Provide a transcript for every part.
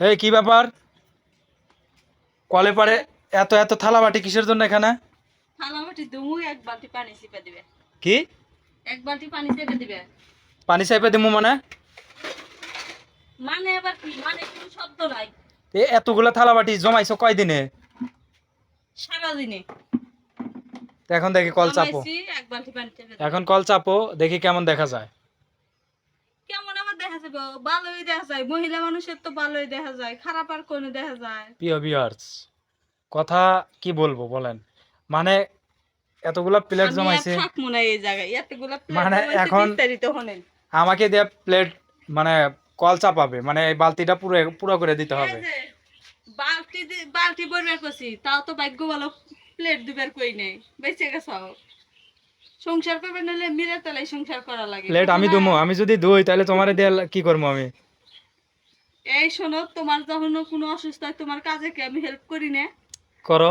এই কি ব্যাপার? কলে পারে এত এত থালা বাটি কিসের জন্য এখানে? থালা বাটি দুমু এক বালতি পানি চিপে দিবে। কি? এক বালতি পানি চেপে দিবে। পানি চাইপে দিমু মানে? মানে আবার কি? মানে কোনো শব্দ নাই। এ এতগুলা থালা বাটি জমাইছো কয় কয়দিনে? সারাদিনে। তো এখন দেখি কল চাপো। এক বালতি পানি এখন কল চাপো দেখি কেমন দেখা যায়। ভালোই দেখা যায়। মহিলা মানুষের তো ভালোই দেখা যায় খারাপ আর কোনো দেখা যায়। প্রিয় ভিউয়ার্স কথা কি বলব বলেন? মানে এতগুলা প্লেট জমাইছে এই জায়গায় এতগুলো মানে এখন- আমাকে দিয়ে প্লেট মানে কল চাপাবে মানে এই বালতিটা পুরো পুরো করে দিতে হবে। বালতি বালতি বইবার করছি তাও তো ভাগ্য ভালো প্লেট দুবার কই নেই। বেঁচে গেছ সংসার করবে নাহলে মিলে তালাই সংসার করা লাগে। প্লেট আমি? দুমো আমি যদি দুই তাহলে তোমারে দিয়ে কি করব আমি? এই শোনো তোমার যখন কোনো অসুস্থ হয় তোমার কাজে কি আমি হেল্প করি না? করো।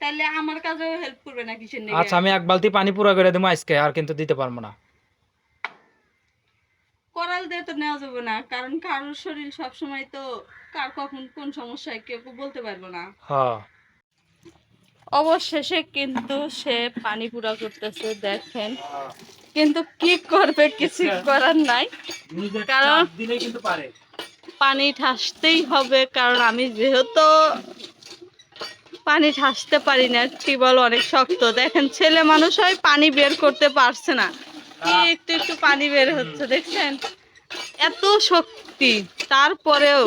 তাহলে আমার কাজেও হেল্প করবে না কিসের নেই আচ্ছা আমি এক বালতি পানি পুরো করে দেবো আজকে আর কিন্তু দিতে পারব না। করাল দিয়ে তো নেওয়া যাবে না কারণ কারোর শরীর সব সময় তো কার কখন কোন সমস্যায় কেউ কেউ বলতে পারব না। হ্যাঁ। অবশেষে কিন্তু সে পানি পুরা করতেছে দেখেন। কিন্তু কি করবে কিছু করার নাই। কারণ পানি ঠাসতেই হবে কারণ আমি যেহেতু পানি ঠাসতে পারি না টিউবওয়েল অনেক শক্ত। দেখেন ছেলে মানুষ হয় পানি বের করতে পারছে না। কি একটু একটু পানি বের হচ্ছে দেখছেন? এত শক্তি। তারপরেও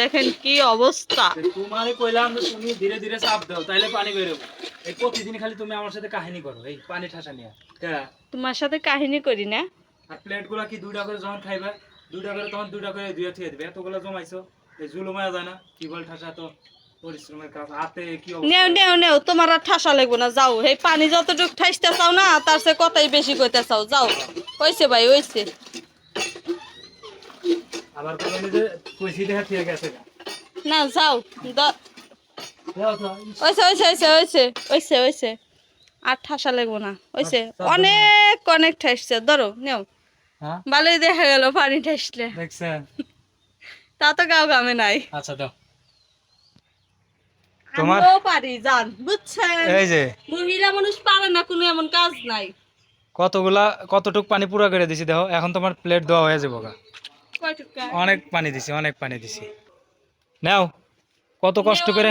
দেখেন কি অবস্থা। তোমারে কইলাম তুমি ধীরে ধীরে চাপ দাও তাইলে পানি বেরোবে। এই প্রতিদিন খালি তুমি আমার সাথে কাহিনী করো এই পানি ঠাসা নিয়ে। তোমার সাথে কাহিনী করি না। আর প্লেটগুলা কি দুইটা করে যখন খাইবে দুইটা করে তখন দুইটা করে ধুয়ে থুয়ে দিবে এতগুলো জমাইছো এই জুলুমায়া যায় না? কি বল ঠাসা তো পরিশ্রমের কাজ হাতে কি নেও অবস্থা? নেও নেও তোমার আর ঠাসা লাগবো না যাও। এই পানি যতটুকু ঠাইতে চাও না তার সে কথাই বেশি কইতে চাও যাও। হয়েছে ভাই হয়েছে আবার যে কইছি দেখা ঠিক গেছে না যাও দ- আর ঠাসা লাগবো না আচ্ছা, অনেক অনেক ঠাসছে ধরো নেও। হ্যাঁ? ভালোই দেখা গেল পানি ঠাসলে। দেখছেন? তা তো গাও গামে নাই। আচ্ছা দাও। তোমার- পারি জান বুঝছেন? এই যে। মহিলা মানুষ পারে না কোনো এমন কাজ নাই। কতগুলা কতটুক পানি পুরা করে দিছি দেখো এখন তোমার প্লেট দেওয়া হয়ে যাব গা। অনেক পানি দিছি অনেক পানি দিছি। নাও কত কষ্ট করে।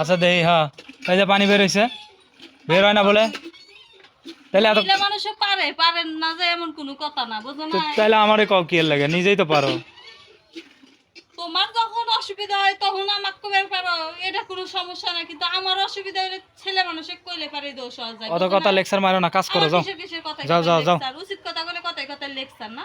আচ্ছা দেই হ্যাঁ এই যে পানি বের হয়েছে বের হয় না বলে? তাহলে এত মহিলা পারে পারেন না যে এমন কোনো কথা না বুঝো না তাহলে আমারে কও কি লাগে নিজেই তো পারো। তোমার যখন অসুবিধা হয় তখন আমাকে কবে পারো এটা কোনো সমস্যা না কিন্তু আমার অসুবিধা হলে ছেলে মানুষে কইলে পারে দোষ হওয়া যায় অত কথা লেকচার মারো না কাজ করো যাও। কথা যাও, যাও, যাও। উচিত কথা বলে কথায় কথায় লেকচার না?